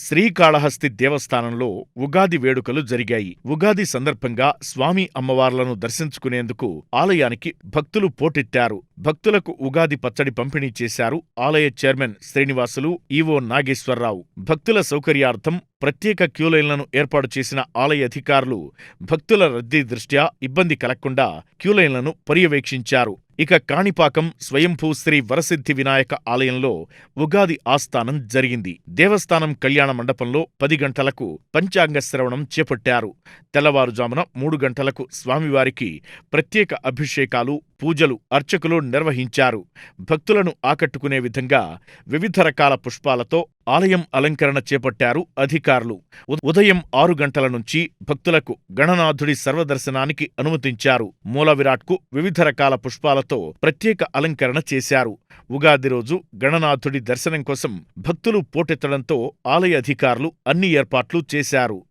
శ్రీకాళహస్తి దేవస్థానంలో ఉగాది వేడుకలు జరిగాయి. ఉగాది సందర్భంగా స్వామి అమ్మవార్లను దర్శించుకునేందుకు ఆలయానికి భక్తులు పోటెత్తారు. భక్తులకు ఉగాది పచ్చడి పంపిణీ చేశారు ఆలయ చైర్మన్ శ్రీనివాసులు ఈవో నాగేశ్వరరావు. భక్తుల సౌకర్యార్థం ప్రత్యేక క్యూలైన్లను ఏర్పాటు చేసిన ఆలయ అధికారులు భక్తుల రద్దీ దృష్ట్యా ఇబ్బంది కలగకుండా క్యూలైన్లను పర్యవేక్షించారు. ఇక కాణిపాకం స్వయంభూ శ్రీ వరసిద్ధి వినాయక ఆలయంలో ఉగాది ఆస్థానం జరిగింది. దేవస్థానం కళ్యాణ మండపంలో పది గంటలకు పంచాంగ శ్రవణం చేపట్టారు. తెల్లవారుజామున మూడు గంటలకు స్వామివారికి ప్రత్యేక అభిషేకాలు పూజలు అర్చకులు నిర్వహించారు. భక్తులను ఆకట్టుకునే విధంగా వివిధ రకాల పుష్పాలతో ఆలయం అలంకరణ చేపట్టారు అధికారులు. ఉదయం ఆరు గంటల నుంచి భక్తులకు గణనాథుడి సర్వదర్శనానికి అనుమతించారు. మూల విరాట్కు వివిధ రకాల పుష్పాలతో ప్రత్యేక అలంకరణ చేశారు. ఉగాది రోజు గణనాథుడి దర్శనం కోసం భక్తులు పోటెత్తడంతో ఆలయ అధికారులు అన్ని ఏర్పాట్లు చేశారు.